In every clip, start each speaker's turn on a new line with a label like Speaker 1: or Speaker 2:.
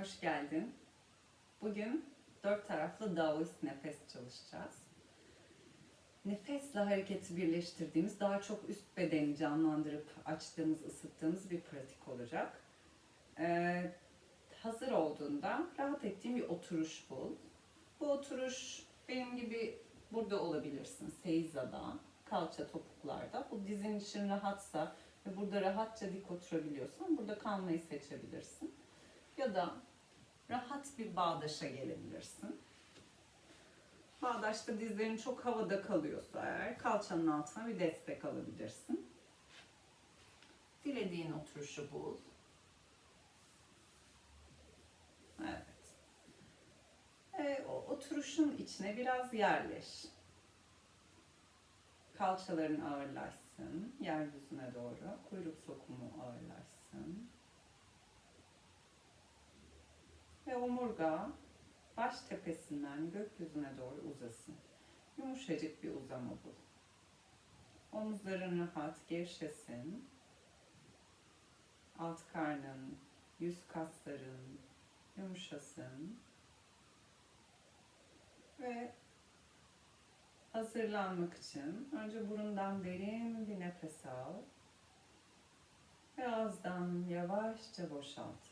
Speaker 1: Hoş geldin. Bugün dört taraflı Daoist nefes çalışacağız. Nefesle hareketi birleştirdiğimiz, daha çok üst bedeni canlandırıp açtığımız, ısıttığımız bir pratik olacak. Ee, hazır olduğunda rahat ettiğin bir oturuş bul. Bu oturuş benim gibi burada olabilirsin, Seiza'da, kalça topuklarda. Bu dizin için rahatsa ve burada rahatça dik oturabiliyorsan burada kalmayı seçebilirsin. Ya da rahat bir bağdaşa gelebilirsin. Bağdaşta dizlerin çok havada kalıyorsa eğer kalçanın altına bir destek alabilirsin. Dilediğin oturuşu bul. Evet. Ve o oturuşun içine biraz yerleş. Kalçaların ağırlaşsın. Yeryüzüne doğru. Kuyruk sokumu ağırlaşsın. Ve omurga baş tepesinden gökyüzüne doğru uzasın. Yumuşacık bir uzama bul. Omuzların rahat gevşesin. Alt karnın, yüz kasların yumuşasın. Ve hazırlanmak için önce burundan derin bir nefes al. Ve ağızdan yavaşça boşalt.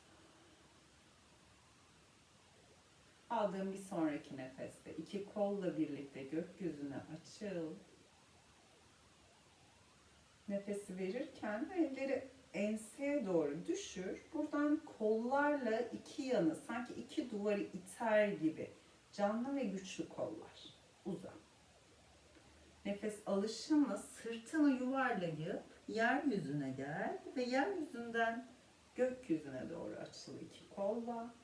Speaker 1: Aldığım bir sonraki nefeste iki kolla birlikte gökyüzüne açıl. Nefesi verirken elleri enseye doğru düşür. Buradan kollarla iki yanı sanki iki duvarı iter gibi canlı ve güçlü kollar. Uza. Nefes alışımla sırtını yuvarlayıp yeryüzüne gel ve yeryüzünden gökyüzüne doğru açıl iki kolla.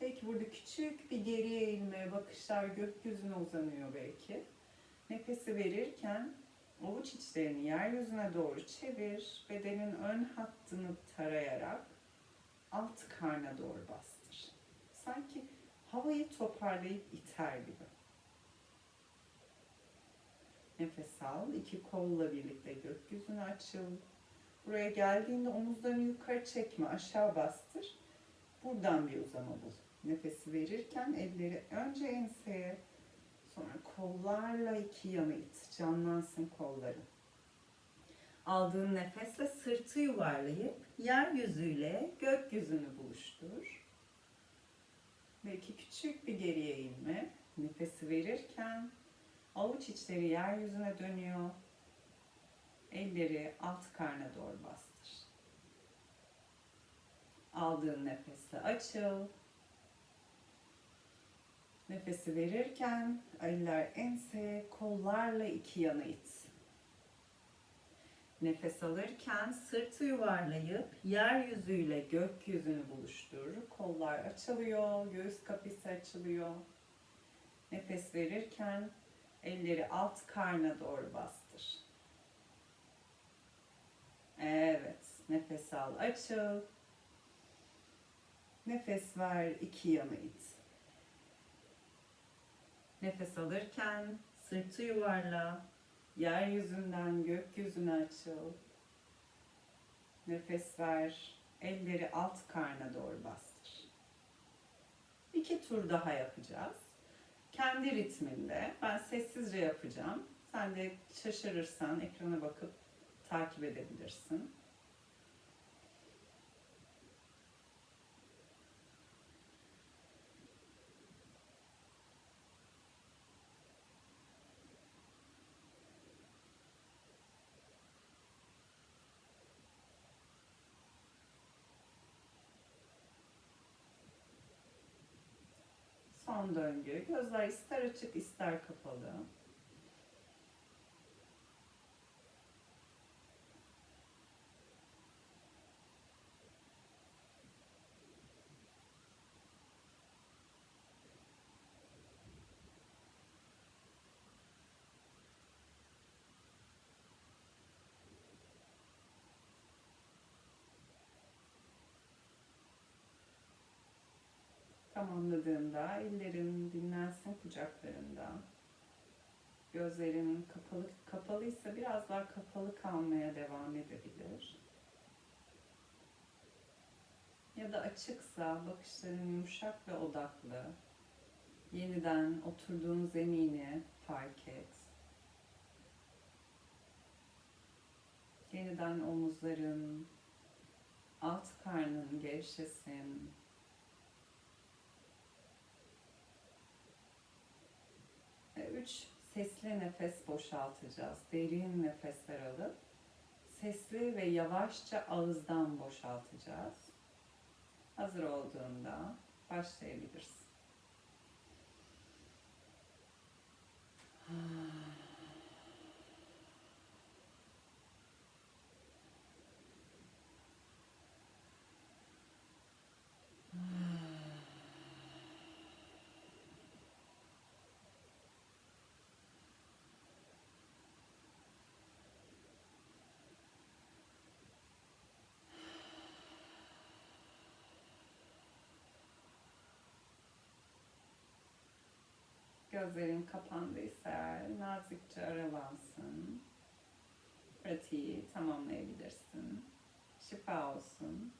Speaker 1: Belki burada küçük bir geriye eğilme, bakışlar gökyüzüne uzanıyor belki. Nefesi verirken avuç içlerini yeryüzüne doğru çevir, bedenin ön hattını tarayarak alt karna doğru bastır. Sanki havayı toparlayıp iter gibi. Nefes al, iki kolla birlikte gökyüzüne açıl. Buraya geldiğinde omuzlarını yukarı çekme, aşağı bastır. Buradan bir uzama bul. Nefesi verirken elleri önce enseye, sonra kollarla iki yana it. Canlansın kolların. Aldığın nefesle sırtı yuvarlayıp yeryüzüyle gökyüzünü buluştur. Belki küçük bir geriye eğilme. Nefesi verirken avuç içleri yeryüzüne dönüyor. Elleri alt karna doğru bastır. Aldığın nefesle açıl. Nefesi verirken eller enseye, kollarla iki yana it. Nefes alırken sırtı yuvarlayıp yeryüzüyle gökyüzünü buluştur. Kollar açılıyor, göğüs kafesi açılıyor. Nefes verirken elleri alt karna doğru bastır. Evet, nefes al, açıl. Nefes ver, iki yana it. Nefes alırken sırtı yuvarla, yeryüzünden gökyüzüne açıl. Nefes ver, elleri alt karna doğru bastır. İki tur daha yapacağız. Kendi ritminde, ben sessizce yapacağım. Sen de şaşırırsan ekrana bakıp takip edebilirsin. Son döngü. Gözler ister açık ister kapalı. Tamamladığında ellerin dinlensin kucaklarında. Gözlerin kapalı kapalıysa biraz daha kapalı kalmaya devam edebilir. Ya da açıksa bakışların yumuşak ve odaklı. Yeniden oturduğun zemini fark et. Yeniden omuzların, alt karnın gevşesin. Ve Üç sesli nefes boşaltacağız. Derin nefesler alıp sesli ve yavaşça ağızdan boşaltacağız. Hazır olduğunda başlayabilirsin. Gözlerin kapandıysa nazikçe aralansın. Pratiği tamamlayabilirsin. Şifa olsun.